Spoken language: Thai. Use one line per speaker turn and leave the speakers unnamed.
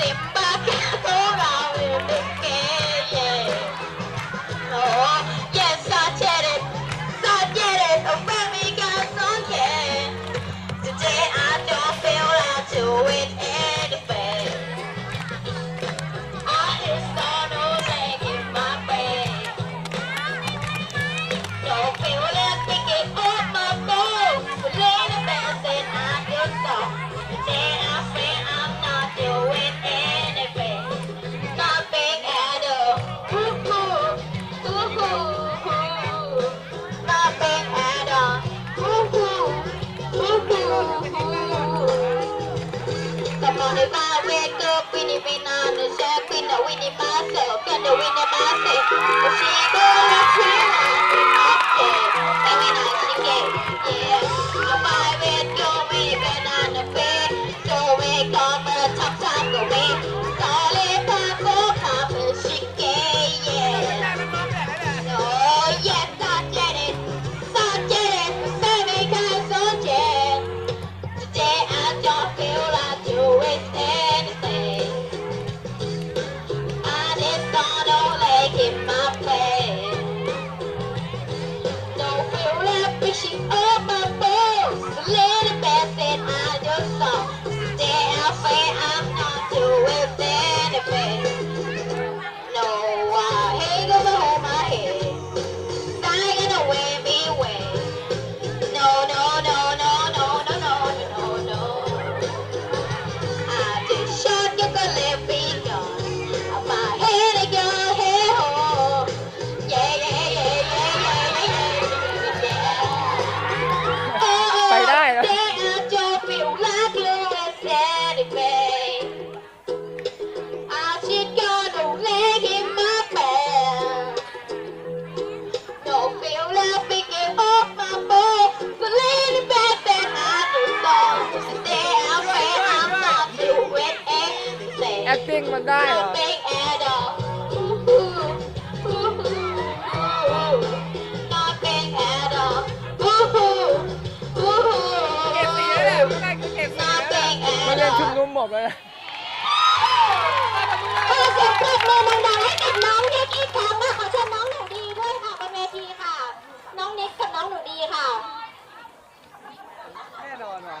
สิบ Winnie Winner.
งมันได้เหรอ
Big head up. Not big head up. Woohoo. เก็บสีแล้วแหละไม่ได้คือเก็บสีแล้ว Not แห big ละ มัน head เรียนชุม up. น
ุมหมดเลยนะ
ขอเสียงปรบมือดังๆให้กับน้องเน็กอีกครั้งค่ะขอเชิญน้องหนูดีด้วยค่ะบนเวทีค่ะ น้องเน็กกับน้องหนูดีค่ะ แน่นอนว่ะ